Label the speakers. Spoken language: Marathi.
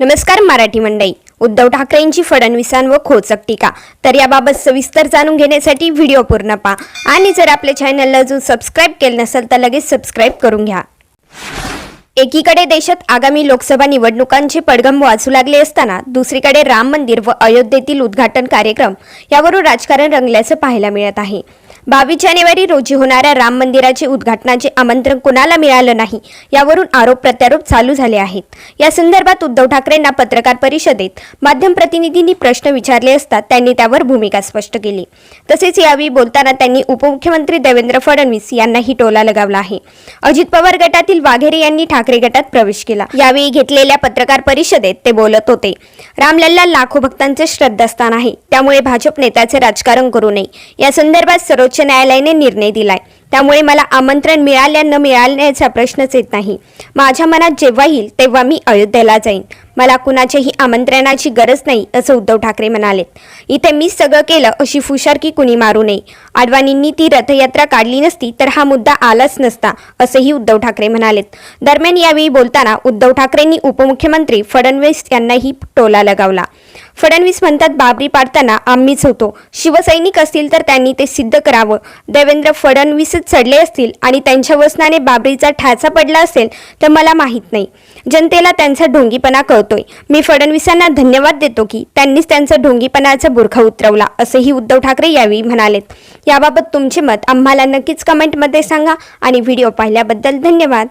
Speaker 1: नमस्कार मराठी मंडई उद्धव ठाकरेंची फडणवीसांवर खोचक टीका. तर याबाबत सविस्तर जाणून घेण्यासाठी व्हिडिओ पूर्ण पहा. आणि जर आपल्या चॅनलला अजून सबस्क्राईब केलं नसेल तर लगेच सबस्क्राईब करून घ्या. एकीकडे देशात आगामी लोकसभा निवडणुकांचे पडगम वाचू लागले असताना दुसरीकडे राम मंदिर व अयोध्येतील उद्घाटन कार्यक्रम यावरून राजकारण रंगल्याचं पाहायला मिळत आहे. बावीस जानेवारी रोजी होणाऱ्या राम मंदिराचे उद्घाटनाचे आमंत्रण कुणाला मिळालं नाही यावरून आरोप प्रत्यारोप चालू झाले आहेत. या संदर्भात उद्धव ठाकरेंना पत्रकार परिषदेत माध्यम प्रतिनिधींनी प्रश्न विचारले असता त्यांनी त्यावर भूमिका स्पष्ट केली. तसेच यावेळी बोलताना त्यांनी उपमुख्यमंत्री देवेंद्र फडणवीस यांनाही टोला लगावला आहे. अजित पवार गटातील वाघेरे यांनी ठाकरे गटात प्रवेश केला. यावेळी घेतलेल्या पत्रकार परिषदेत ते बोलत होते. रामलल्ला लाखो भक्तांचे श्रद्धास्थान आहे. त्यामुळे भाजप नेत्याचे राजकारण करू नये. या संदर्भात सर्वोच्च न्यायालयाने निर्णय दिलाय. त्यामुळे मला आमंत्रण मिळाल्या न मिळाल्याचा प्रश्नच येत नाही. माझ्या मनात जेव्हा येईल तेव्हा मी अयोध्येला जाईन. मला कुणाच्याही आमंत्रणाची गरज नाही असं उद्धव ठाकरे म्हणालेत इथे मी सगळं केलं अशी फुशारकी कुणी मारू नये. आडवाणींनी ती रथयात्रा काढली नसती तर हा मुद्दा आलाच नसता असंही उद्धव ठाकरे म्हणालेत दरम्यान यावेळी बोलताना उद्धव ठाकरेंनी उपमुख्यमंत्री फडणवीस यांनाही टोला लगावला. फडणवीस म्हणतात बाबरी पाडताना आम्हीच होतो. शिवसैनिक असतील तर त्यांनी ते सिद्ध करावं. देवेंद्र फडणवीसच चढले असतील आणि त्यांच्या वसनाने बाबरीचा ठ्याचा पडला असेल तर मला माहीत नाही. जनतेला त्यांचा ढोंगीपणा कळतोय मी फडणवीसांना धन्यवाद देतो की त्यांनीच त्यांचा ढोंगीपणाचा बुरखा उतरवला असंही उद्धव ठाकरे यावेळी म्हणालेत. याबाबत तुमचे मत आम्हाला नक्कीच कमेंटमध्ये सांगा आणि व्हिडिओ पाहिल्याबद्दल धन्यवाद.